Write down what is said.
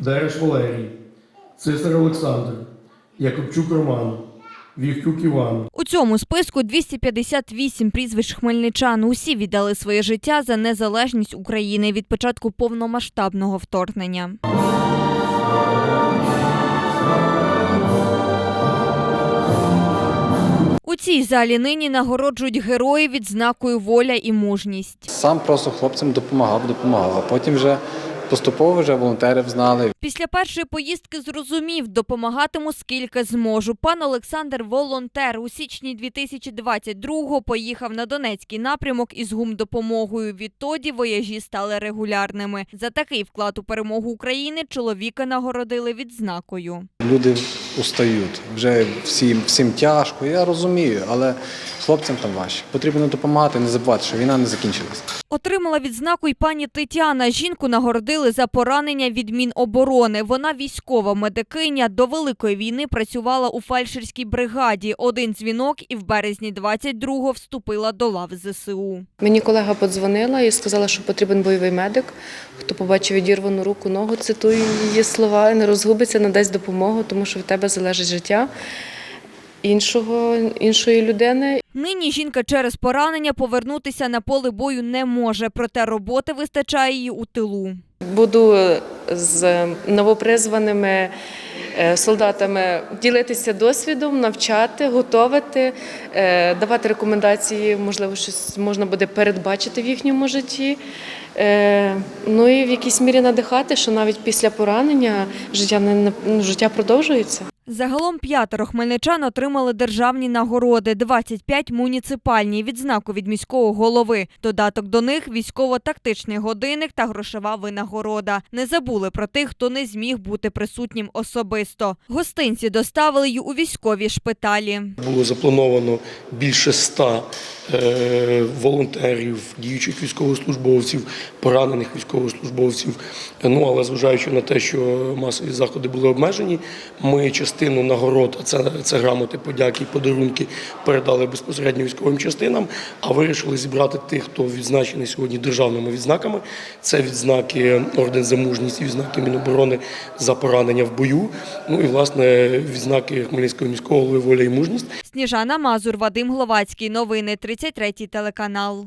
Дереш Валерій, Цисар Олександр, Якубчук Роман, Віхтюк Іван, У цьому списку 258 прізвищ хмельничан. Усі віддали своє життя за незалежність України від початку повномасштабного вторгнення. У цій залі нині нагороджують героїв відзнакою воля і мужність. Сам просто хлопцям допомагав, допомагав, а потім вже поступово вже волонтерів знали. Після першої поїздки зрозумів, допомагатиму скільки зможу. Пан Олександр волонтер у січні 2022-го поїхав на Донецький напрямок із гумдопомогою. Відтоді вояжі стали регулярними. За такий вклад у перемогу України чоловіка нагородили відзнакою. Люди устають. Вже всім, всім тяжко, я розумію, але хлопцям там важче. Потрібно допомагати, не забувати, що війна не закінчилась. Отримала відзнаку й пані Тетяна. Жінку нагородили за поранення від Міноборони. Вона військова медикиня. До великої війни працювала у фельдшерській бригаді. Один дзвінок і в березні 22-го вступила до лав ЗСУ. Мені колега подзвонила і сказала, що потрібен бойовий медик. Хто побачив відірвану руку, ногу, цитую її слова, не розгубиться, надасть допомогу, тому що від тебе залежить життя іншого, іншої людини. Нині жінка через поранення повернутися на поле бою не може, проте роботи вистачає їй у тилу. Буду з новопризваними е, солдатами ділитися досвідом, навчати, готувати, е, давати рекомендації, можливо, щось можна буде передбачити в їхньому житті. Е, Ну і в якійсь мірі надихати, що навіть після поранення життя не життя продовжується. Загалом п'ятеро хмельничан отримали державні нагороди, 25 – муніципальні, відзнаку від міського голови. Додаток до них – військово-тактичний годинник та грошова винагорода. Не забули про тих, хто не зміг бути присутнім особисто. Гостинці доставили й у військові шпиталі. було заплановано більше ста волонтерів, діючих військовослужбовців, поранених військовослужбовців. Ну але зважаючи на те, що масові заходи були обмежені, ми частину нагород, а це, це грамоти, подяки, подарунки передали безпосередньо військовим частинам, а вирішили зібрати тих, хто відзначений сьогодні державними відзнаками. Це відзнаки орден за мужність, відзнаки Міноборони за поранення в бою. Ну і власне відзнаки Хмельницького міського голови воля і мужність. Сніжана Мазур, Вадим Гловацький. Новини 33 телеканал.